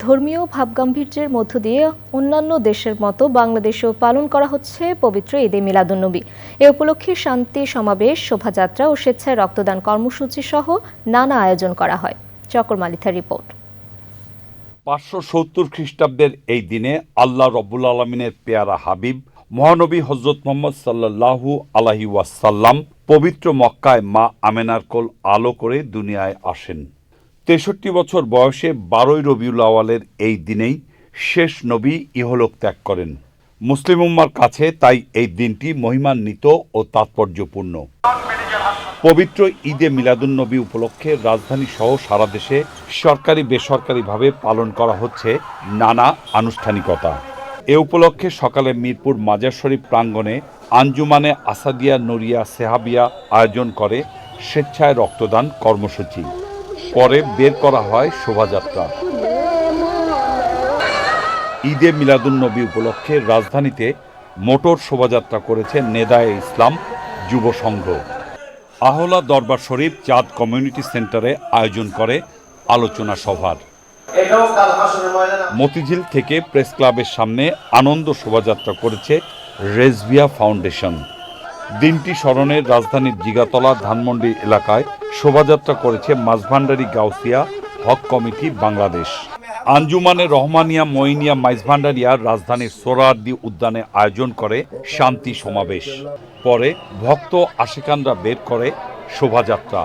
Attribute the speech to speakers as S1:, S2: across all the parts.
S1: ধর্মীয় ভাবগাম্ভীর্যের মধ্য দিয়ে অন্যান্য দেশের মতো বাংলাদেশেও পালন করা হচ্ছে পবিত্র ঈদে মিলাদুন্নবী। এ উপলক্ষে শান্তি সমাবেশ, শোভাযাত্রা ও স্বেচ্ছায় রক্তদান কর্মসূচি সহ নানা আয়োজন করা হয়। চকর মালিথার রিপোর্ট।
S2: পাঁচশো সত্তর খ্রিস্টাব্দের এই দিনে আল্লাহ রব্বুল আলমিনের পেয়ারা হাবিব, মহানবী হজরত মোহাম্মদ সাল্লাল্লাহু আলাহি ওয়াসাল্লাম পবিত্র মক্কায় মা আমেনার কোল আলো করে দুনিয়ায় আসেন। তেষট্টি বছর বয়সে বারোই রবিউল আওয়ালের এই দিনেই শেষ নবী ইহলোক ত্যাগ করেন। মুসলিম উম্মার কাছে তাই এই দিনটি মহিমান্বিত ও তাৎপর্যপূর্ণ। পবিত্র ঈদে মিলাদুন্নবী উপলক্ষে রাজধানী সহ সারা দেশে সরকারি বেসরকারিভাবে পালন করা হচ্ছে নানা আনুষ্ঠানিকতা। এ উপলক্ষে সকালে মিরপুর মাজার শরীফ প্রাঙ্গণে আঞ্জুমানে আসাদিয়া নরিয়া সেহাবিয়া আয়োজন করে স্বেচ্ছায় রক্তদান কর্মসূচি। পরে বের করা হয় শোভাযাত্রা। ঈদে মিলাদুন্নবী উপলক্ষে রাজধানীতে মোটর শোভাযাত্রা করেছে নেদায়ে ইসলাম যুব সংঘ। আহলা দরবার শরীফ চাঁদ কমিউনিটি সেন্টারে আয়োজন করে আলোচনা সভার। মতিঝিল থেকে প্রেস ক্লাবের সামনে আনন্দ শোভাযাত্রা করেছে রেজভিয়া ফাউন্ডেশন। দিনটি স্মরণে রাজধানীর জিগাতলা ধানমন্ডি এলাকায় শোভাযাত্রা করেছে মাঝভান্ডারি গাউসিয়া হক কমিটি বাংলাদেশ। আঞ্জুমানে রহমানিয়া মইনিয়া মাইজভান্ডারিয়া রাজধানীর সোরারদি উদ্যানে আয়োজন করে শান্তি সমাবেশ। পরে ভক্ত আশিকানরা বের করে শোভাযাত্রা।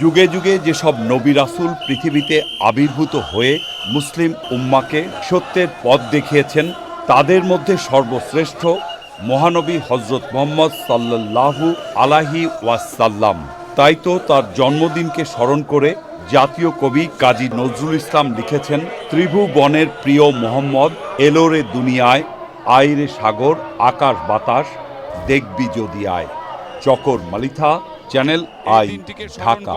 S2: যুগে যুগে যেসব নবী রাসুল পৃথিবীতে আবির্ভূত হয়ে মুসলিম উম্মাকে সত্যের পথ দেখিয়েছেন, তাদের মধ্যে সর্বশ্রেষ্ঠ মহানবী হজরত মোহাম্মদ সাল্লাল্লাহু আলাহি ওয়াসাল্লাম। তাই তো তার জন্মদিনকে স্মরণ করে জাতীয় কবি কাজী নজরুল ইসলাম লিখেছেন ত্রিভুবনের প্রিয় মোহাম্মদ এলোরে দুনিয়ায় আইরে সাগর আকাশ বাতাস দেখবি যদি আয়। Chakar Malitha channel I Dhaka.